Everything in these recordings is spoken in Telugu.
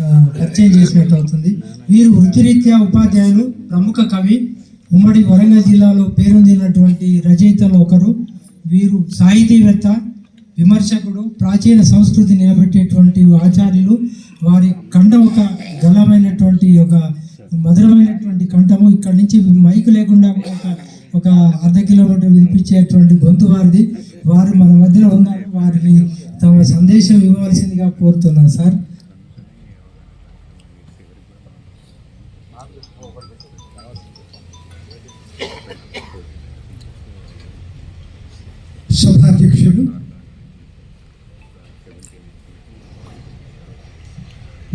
పరిచయం చేసినట్టు అవుతుంది. వీరు వృత్తిరీత్యా ఉపాధ్యాయులు ప్రముఖ కవి. ఉమ్మడి వరంగల్ జిల్లాలో పేరొందినటువంటి రచయితలు ఒకరు. వీరు సాహితీవేత్త విమర్శకుడు ప్రాచీన సంస్కృతి నిలబెట్టేటువంటి ఆచార్యులు. వారి కంఠం ఒక గలమైనటువంటి ఒక మధురమైనటువంటి కంఠము. ఇక్కడ నుంచి మైకు లేకుండా ఒక ఒక అర్ధ కిలోమీటర్ వినిపించేటువంటి గొంతు వారిది. వారు మన మధ్యలో ఉన్నారు. వారిని తమ సందేశం ఇవ్వవలసిందిగా కోరుతున్నాను సార్.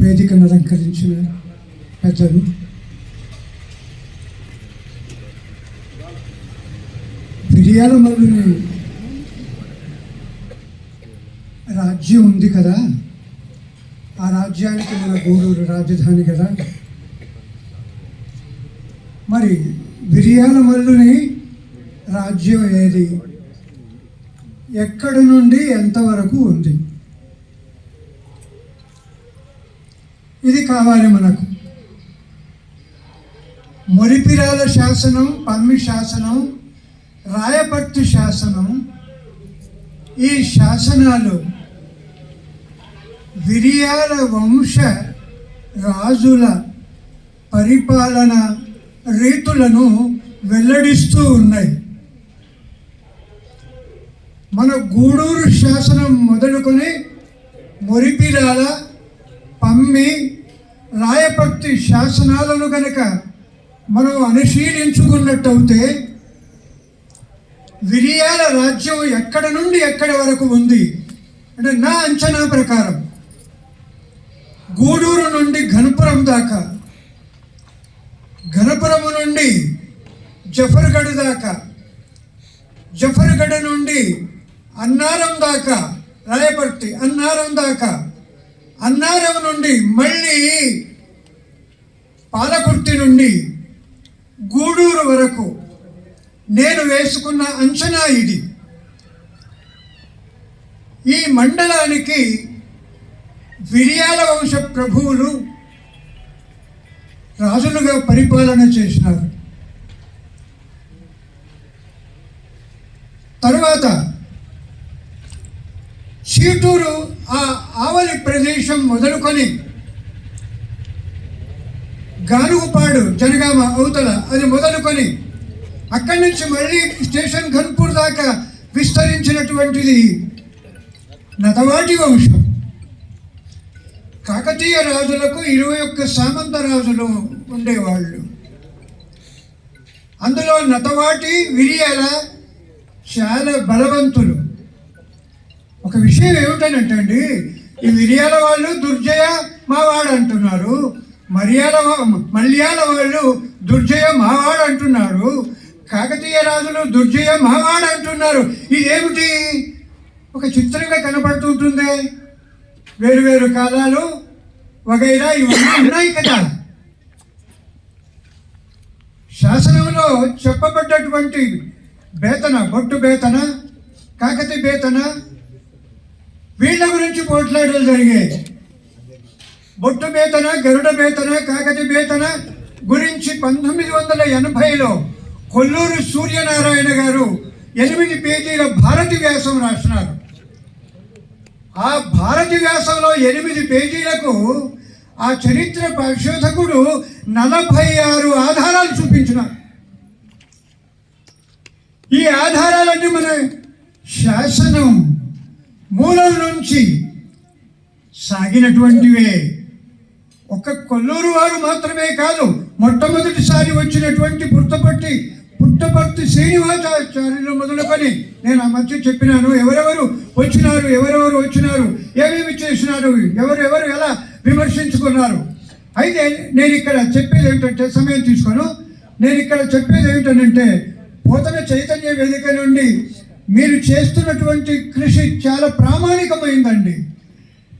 వేదికను అలంకరించిన పెద్దలు. ఫిర్యాల మల్లుని రాజ్యం ఉంది కదా? ఆ రాజ్యానికి మన గూడూరు రాజధాని కదా? మరి బిర్యాల మల్లుని రాజ్యం ఏది? ఎక్కడి నుండి ఎంతవరకు ఉంది? ఇది కావాలి మనకు. మొరిపిరాల శాసనం పమ్మి శాసనం రాయపర్తి శాసనం ఈ శాసనాలు విరియాల వంశ రాజుల పరిపాలన రీతులను వెల్లడిస్తూ ఉన్నాయి. మన గూడూరు శాసనం మొదలుకొని మొరిపిరాల పమ్మి రాయపర్తి శాసనాలను కనుక మనం అనుశీలించుకున్నట్టయితే విరియాల రాజ్యం ఎక్కడ నుండి ఎక్కడి వరకు ఉంది అంటే నా అంచనా ప్రకారం గూడూరు నుండి ఘనపురం దాకా ఘనపురము నుండి జఫర్గఢ్ దాకా జఫర్గఢ్ నుండి అన్నారం దాకా రాయపర్తి అన్నారం దాకా అన్నారం నుండి మళ్ళీ పాలకుర్తి నుండి గూడూరు వరకు నేను వేసుకున్న అంచనా ఇది. ఈ మండలానికి విరియాల వంశ ప్రభువులు రాజులుగా పరిపాలన చేసినారు. తరువాత చీటూరు ఆ ఆవలి ప్రదేశం మొదలుకొని గానుగుపాడు జనగామ అవతల అది మొదలుకొని అక్కడి నుంచి మళ్ళీ స్టేషన్ ఘన్పూర్ దాకా విస్తరించినటువంటిది నతవాటి వంశం. కాకతీయ రాజులకు ఇరవై ఒక్క సామంత రాజులు ఉండేవాళ్ళు. అందులో నతవాటి విరియాల చాలా బలవంతులు. ఒక విషయం ఏమిటనంటే అండి ఈ మిరియాల వాళ్ళు దుర్జయ మావాడు అంటున్నారు మర్యాల మల్యాల వాళ్ళు దుర్జయ మావాడు అంటున్నారు కాకతీయ రాజులు దుర్జయ మావాడు అంటున్నారు ఇదేమిటి? ఒక చిత్రంగా కనపడుతుంటుంది. వేరు వేరు కాలాలు వగైరా ఇవన్నీ ఉన్నాయి కదా. శాసనంలో చెప్పబడ్డటువంటి బేతన బొట్టు బేతన కాకతి బేతన వీళ్ళ గురించి పోట్లాడలు జరిగాయి బొట్టు మేతన గరుడ మేతన కాకతి మేతన గురించి పంతొమ్మిది వందల ఎనభైలో కొల్లూరు సూర్యనారాయణ గారు ఎనిమిది పేజీల భారతి వ్యాసం రాసినారు. ఆ భారతి వ్యాసంలో ఎనిమిది పేజీలకు ఆ చరిత్ర పరిశోధకుడు నలభై ఆరు ఆధారాలు చూపించినారు. ఈ ఆధారాలన్నీ మన శాసనం మూలం నుంచి సాగినటువంటివే. ఒక కొల్లూరు వారు మాత్రమే కాదు మొట్టమొదటిసారి వచ్చినటువంటి పుట్టపట్టి పుట్టపర్తి శ్రీనివాసాచార్యులు మొదలుకొని నేను ఆ మధ్య చెప్పినాను ఎవరెవరు వచ్చినారు ఎవరెవరు వచ్చినారు ఏమేమి చేసినారు ఎవరు ఎవరు ఎలా విమర్శించుకున్నారు. అయితే నేను ఇక్కడ చెప్పేది ఏమిటంటే సమయం తీసుకోను. నేను ఇక్కడ చెప్పేది ఏమిటంటే పోతన చైతన్య వేదిక నుండి మీరు చేస్తున్నటువంటి కృషి చాలా ప్రామాణికమైందండి.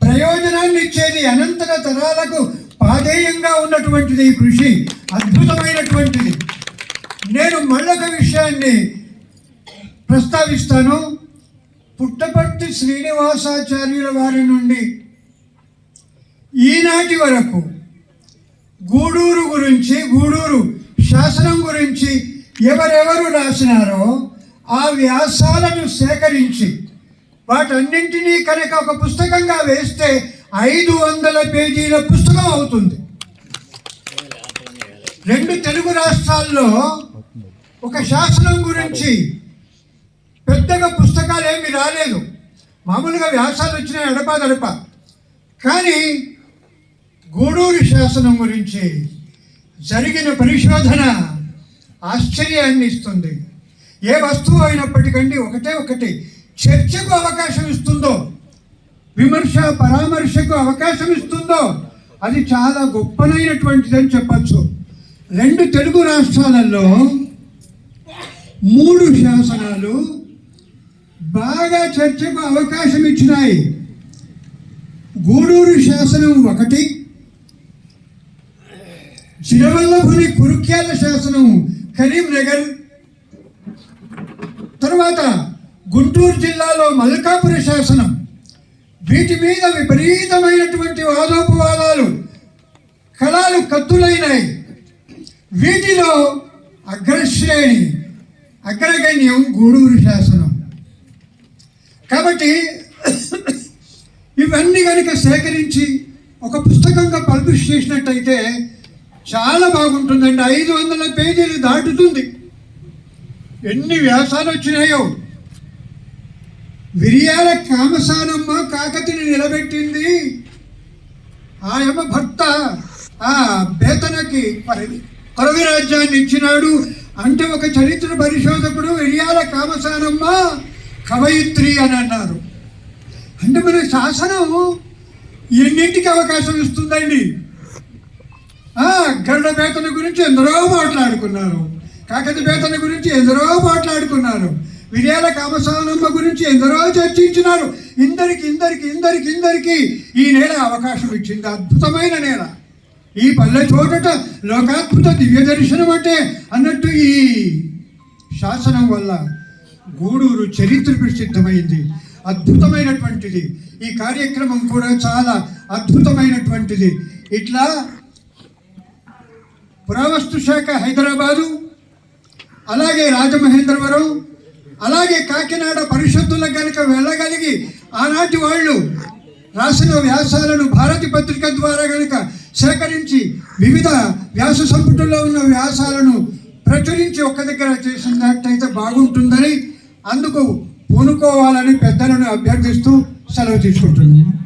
ప్రయోజనాన్ని ఇచ్చేది అనంతర తరాలకు పాదేయంగా ఉన్నటువంటిది ఈ కృషి అద్భుతమైనటువంటిది. నేను మళ్ళొక విషయాన్ని ప్రస్తావిస్తాను. పుట్టపర్తి శ్రీనివాసాచార్యుల వారి నుండి ఈనాటి వరకు గూడూరు గురించి గూడూరు శాసనం గురించి ఎవరెవరు రాసినారో ఆ వ్యాసాలను సేకరించి వాటన్నింటినీ కనుక ఒక పుస్తకంగా వేస్తే ఐదు వందల పేజీల పుస్తకం అవుతుంది. రెండు తెలుగు రాష్ట్రాల్లో ఒక శాసనం గురించి పెద్దగా పుస్తకాలు ఏమి రాలేదు. మామూలుగా వ్యాసాలు వచ్చినాయి అడపా దడప. కానీ గూడూరు శాసనం గురించి జరిగిన పరిశోధన ఆశ్చర్యాన్ని ఇస్తుంది. ఏ వస్తువు అయినప్పటికండి ఒకటే ఒకటి. చర్చకు అవకాశం ఇస్తుందో విమర్శ పరామర్శకు అవకాశం ఇస్తుందో అది చాలా గొప్పనైనటువంటిదని చెప్పచ్చు. రెండు తెలుగు రాష్ట్రాలలో మూడు శాసనాలు బాగా చర్చకు అవకాశం ఇచ్చినాయి. గూడూరు శాసనం ఒకటి చిరవల్లభుని కురుక్యాల శాసనం కరీంనగర్ తర్వాత గుంటూరు జిల్లాలో మల్కాపుర శాసనం. వీటి మీద విపరీతమైనటువంటి వాదోపవాదాలు కళాలు కత్తులైనాయి. వీటిలో అగ్రశ్రేణి అగ్రగణ్యం గూడూరు శాసనం. కాబట్టి ఇవన్నీ కనుక సేకరించి ఒక పుస్తకంగా పబ్లిష్ చేసినట్టయితే చాలా బాగుంటుందండి. ఐదు వందల పేజీలు దాటుతుంది. ఎన్ని వ్యాసాలు వచ్చినాయో. విరియాల కామసానమ్మ కాకతిని నిలబెట్టింది. ఆయమ్మ భర్త ఆ బేతనకి పరి- రాజ్యాన్ని ఇచ్చినాడు. అంటే ఒక చరిత్ర పరిశోధకుడు విరియాల కామసానమ్మ కవయిత్రి అని అన్నారు. అంటే మన శాసనం ఎన్నింటికి అవకాశం ఇస్తుందండి? ఆ, గరుడ బేతన గురించి ఎందరో మాట్లాడుకున్నారు. కాకతి గురించి ఎందరో మాట్లాడుకున్నారు. విజయాల కామస్వామమ్మ గురించి ఎందరో చర్చించినారు. ఇందరికి ఇందరికి ఇందరికి ఇందరికి ఈ నేల అవకాశం ఇచ్చింది. అద్భుతమైన నేల. ఈ పల్లె చోటట లోకాద్భుత దివ్య దర్శనం అంటే అన్నట్టు ఈ శాసనం వల్ల గూడూరు చరిత్ర ప్రసిద్ధమైంది. అద్భుతమైనటువంటిది. ఈ కార్యక్రమం కూడా చాలా అద్భుతమైనటువంటిది. ఇట్లా పురావస్తు శాఖ హైదరాబాదు అలాగే రాజమహేంద్రవరం అలాగే కాకినాడ పరిషత్తులకు కనుక వెళ్ళగలిగి ఆనాటి వాళ్ళు రాసిన వ్యాసాలను భారతి పత్రిక ద్వారా కనుక సేకరించి వివిధ వ్యాస సంపుటంలో ఉన్న వ్యాసాలను ప్రచురించి ఒక్క దగ్గర చేసినట్టయితే బాగుంటుందని అందుకు పూనుకోవాలని పెద్దలను అభ్యర్థిస్తూ సెలవు తీసుకుంటున్నాను.